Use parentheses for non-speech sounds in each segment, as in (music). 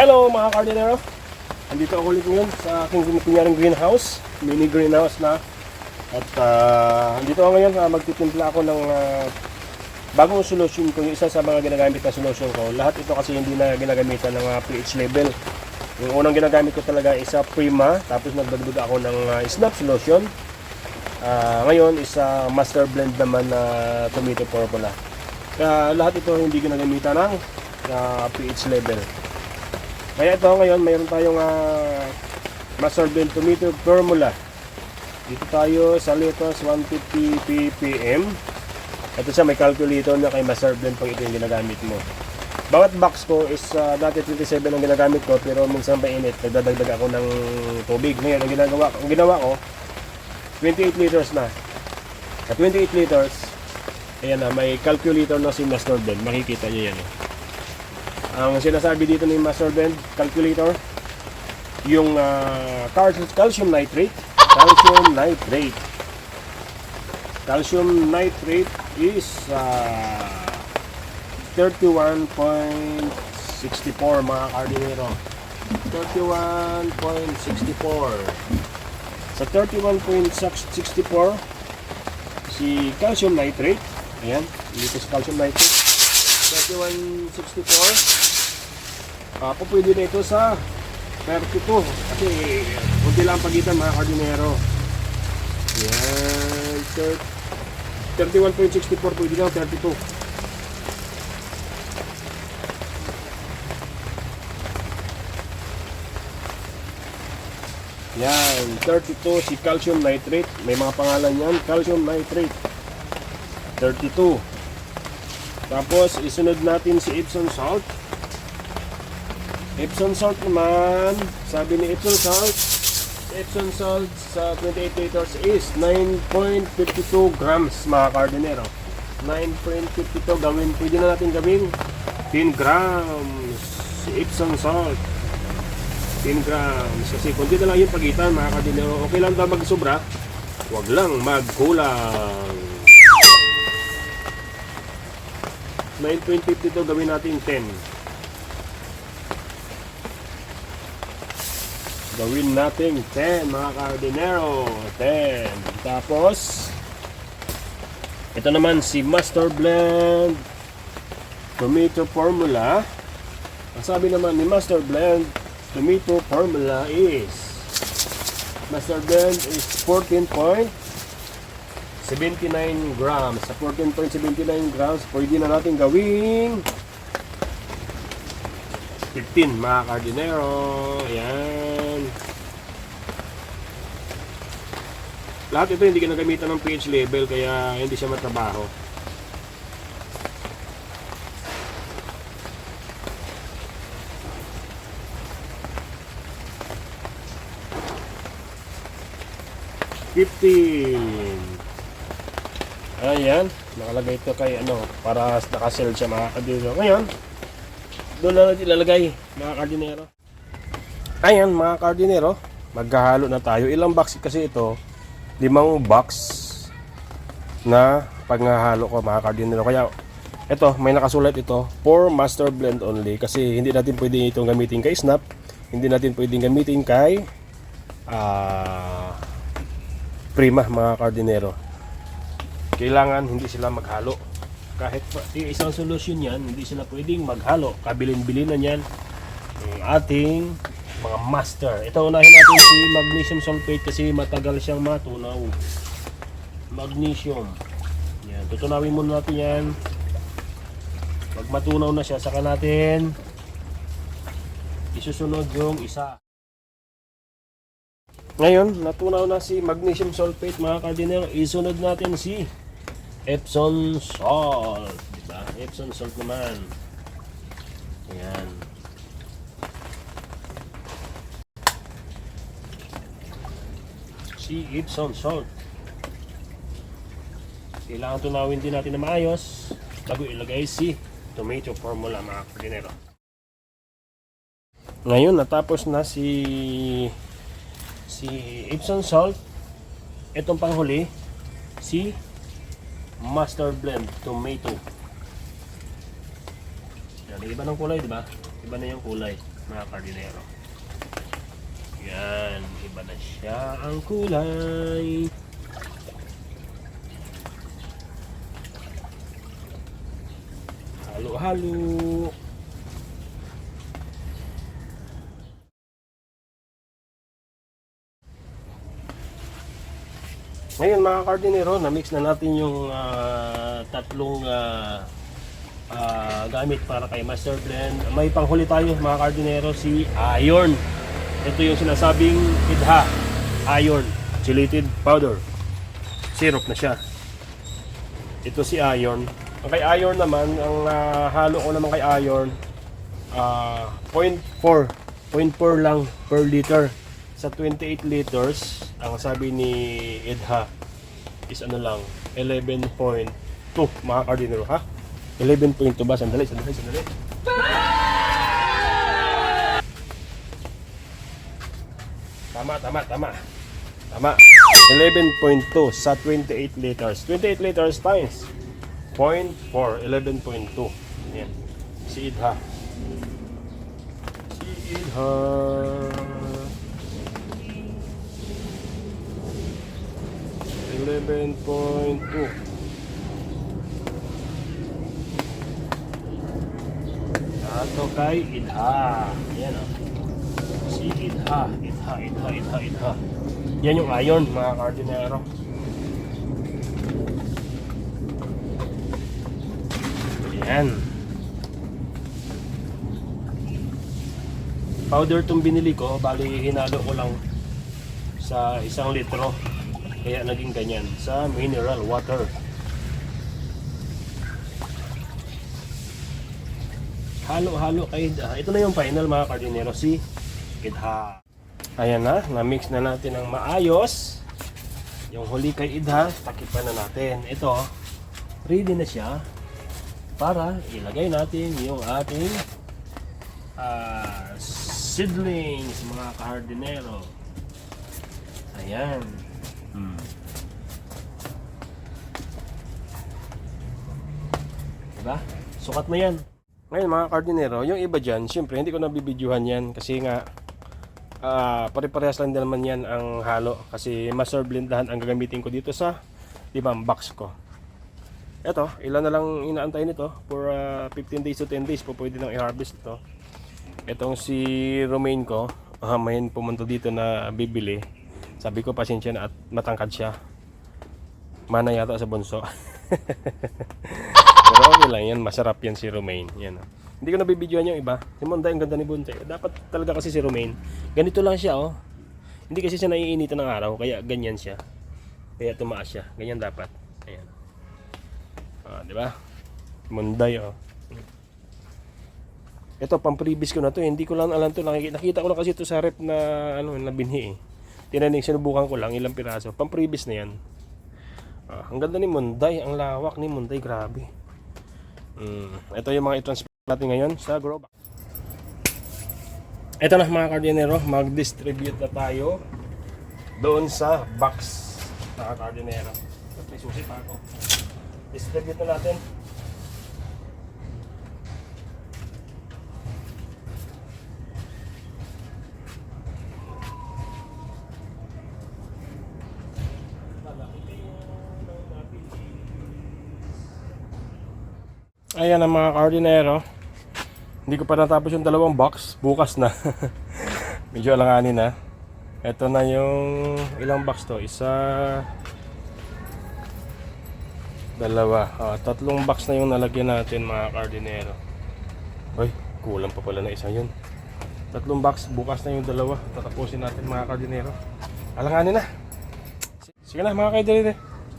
Hello mga kardinero! Andito ako ulit ngayon sa aking pinyaring greenhouse, mini greenhouse na. At ah, andito ako ngayon, uh, magtitimpla ako ng ah, bagong solution ko, yung isa sa mga ginagamit na solution ko. Lahat ito kasi hindi na ginagamitan ng ah, pH level. Yung unang ginagamit ko talaga is sa Prima, tapos nagdagdag ako ng ah, Snap solution. Ah, ngayon is ah, Master Blend naman na tomato formula. Kaya lahat ito hindi ginagamitan ng ah, pH level. Kaya ito ngayon, mayroon tayong uh, Master Blend Tomato Formula. Dito tayo sa Litos 150 ppm. Ito siya, may calculator na kay Master Blend pag ito yung ginagamit mo. Bawat box ko is uh, dati 27 ang ginagamit ko pero minsan mainit, nagdadagdag ako ng tubig. Ngayon, ang ginagawa, ang ginawa ko, 28 liters na. At 28 liters, ayan na, may calculator na si Master Blend. Makikita niyo yan. Eh. Ang sinasabi dito ni Master Blend calculator, yung cal- calcium nitrate, calcium nitrate. Calcium nitrate is ah, 31.64 mga kardinero. 31.64. Sa 31.64 si calcium nitrate, ayan, dito sa calcium nitrate. 3164 uh, pwede na ito sa 32 kasi kunti lang ang pagitan mga kardinero yan thir- 31.64 pwede lang 32 yan 32 si calcium nitrate. May mga pangalan yan calcium nitrate. 32 tapos, isunod natin si Epsom salt. Epsom salt naman, sabi ni Epsom salt, Epsom salt sa 28 liters is 9.52 grams mga kardinero. 9.52 gawin, pwede na natin gawin 10 grams Epsom salt. 10 grams. Kasi kung dito lang yung pagitan mga kardinero, okay lang daw magsobra, wag lang magkulang. 9.52 gawin natin 10. Gawin natin 10 mga kardinero. 10. Tapos, ito naman si Master Blend Tomato Formula. Ang sabi naman ni Master Blend Tomato Formula is Master Blend is 14 point 79 grams. Sa 14.79 grams, pwede na natin gawing 15 mga kardinero. Ayan. Lahat ito hindi ginagamitan ng pH level kaya hindi siya matrabaho. Fifteen. Ayan, nakalagay ito kay ano, para nakasell siya mga kardinero. Ngayon, doon na natin ilalagay mga kardinero. Ayan mga kardinero, maghahalo na tayo. Ilang box kasi ito? Limang box na paghahalo ko mga kardinero. Kaya ito, may nakasulat ito for master blend only kasi hindi natin pwede itong gamitin kay snap. Hindi natin pwedeng gamitin kay ah prima mga kardinero kailangan hindi sila maghalo. Kahit isang solusyon yan, hindi sila pwedeng maghalo. Kabilin-bilin na yan ang ating mga master. Ito unahin natin si magnesium sulfate kasi matagal siyang matunaw. Magnesium. Yan, tutunawin muna natin yan. Pag matunaw na siya, saka natin isusunod yung isa. Ngayon, natunaw na si magnesium sulfate mga kardinero. Isunod natin si Epsom salt. Diba? Epsom salt naman. Ayan. Si Epsom salt. Kailangan tunawin din natin na maayos bago ilagay si tomato formula mga kardinero. Ngayon, natapos na si si Epsom salt. Itong panghuli, si Master Blend Tomato. Yan, iba ng kulay, di ba? Iba na yung kulay. mga kardinero. Siya ang kulay. Halo-halo. Ngayon mga kardinero, na-mix na natin yung ah, tatlong ah, ah, gamit para kay Master Blend. May panghuli tayo mga kardinero, si Iron. Ito yung sinasabing idha, Iron, chelated powder. Syrup na siya. Ito si Iron. Ang kay Iron naman, ang ah, halo ko naman kay Iron, ah 0.4. 0.4 lang per liter. Sa 28 liters, ang sabi ni Edha is ano lang, 11.2 mga kardinero ha? 11.2 ba? Sandali, sandali, sandali. Tama, tama, tama. Tama. 11.2 sa 28 liters. 28 liters times 0.4, 11.2. Yan. Si Idha. Si Idha. Eleven point two. Ato kay Idha. Yan o. Si Idha. Idha, Idha, Idha, Idha. Yan yung iron, mga kardinero. Yan. Powder tong binili ko, bali hinalo ko lang sa isang litro. Kaya naging ganyan sa mineral water. Halo-halo kay Idha. Ito na yung final mga kardinero, si Idha. Ayan na, na-mix na natin ng maayos. Yung huli kay Idha, takipan na natin. Ito, ready na siya para ilagay natin yung ating ah, seedlings, mga kahardinero. Ayan. Hmm. Diba? Sukat na yan. Ngayon mga kardinero, yung iba dyan, syempre hindi ko nabibidyohan yan kasi nga ah pare-parehas lang din naman yan ang halo kasi master blendahan ang gagamitin ko dito sa limang box ko. Eto, ilan na lang inaantay nito for ah, 15 days to 10 days po pwede nang i-harvest ito. Etong si Romaine ko, uh, may pumunta dito na bibili. Sabi ko pasensya na at matangkad siya. Mana yata sa bunso. (laughs) Pero okay lang yan, masarap yan si Romaine. Yan. oh. Hindi ko nabibidyohan yung iba. Si Monday, ang ganda ni Bonsai. Dapat talaga kasi si Romaine. Ganito lang siya, oh. Hindi kasi siya naiinitan ng araw, kaya ganyan siya. Kaya tumaas siya. Ganyan dapat. Ayan. Ah, di ba? Monday, oh. Ito, pang previous ko na to. eh. Hindi ko lang alam to. Nakita ko lang kasi ito sa rep na, ano, na binhi, eh. Tinaning, sinubukan ko lang ilang piraso. Pang previous na yan. Ah, ang ganda ni Monday. Ang lawak ni Monday. Grabe. Mm, ito yung mga i-transfer natin ngayon sa grow bag. Ito na mga kardinero, mag-distribute na tayo doon sa box mga kardinero. At may susi pa ako. Distribute na natin. Ayan ang mga kardinero. Hindi ko pa natapos yung dalawang box. Bukas na. (laughs) Medyo alanganin na. Ito na yung ilang box to. Isa, dalawa. Ah, tatlong box na yung nalagyan natin mga kardinero. Ay, kulang pa pala na isa yun. Tatlong box. Bukas na yung dalawa. Tatapusin natin mga kardinero. Alanganin na. Sige na mga kardinero.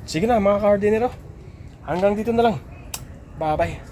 Sige na mga kardinero. Hanggang dito na lang. Bye-bye.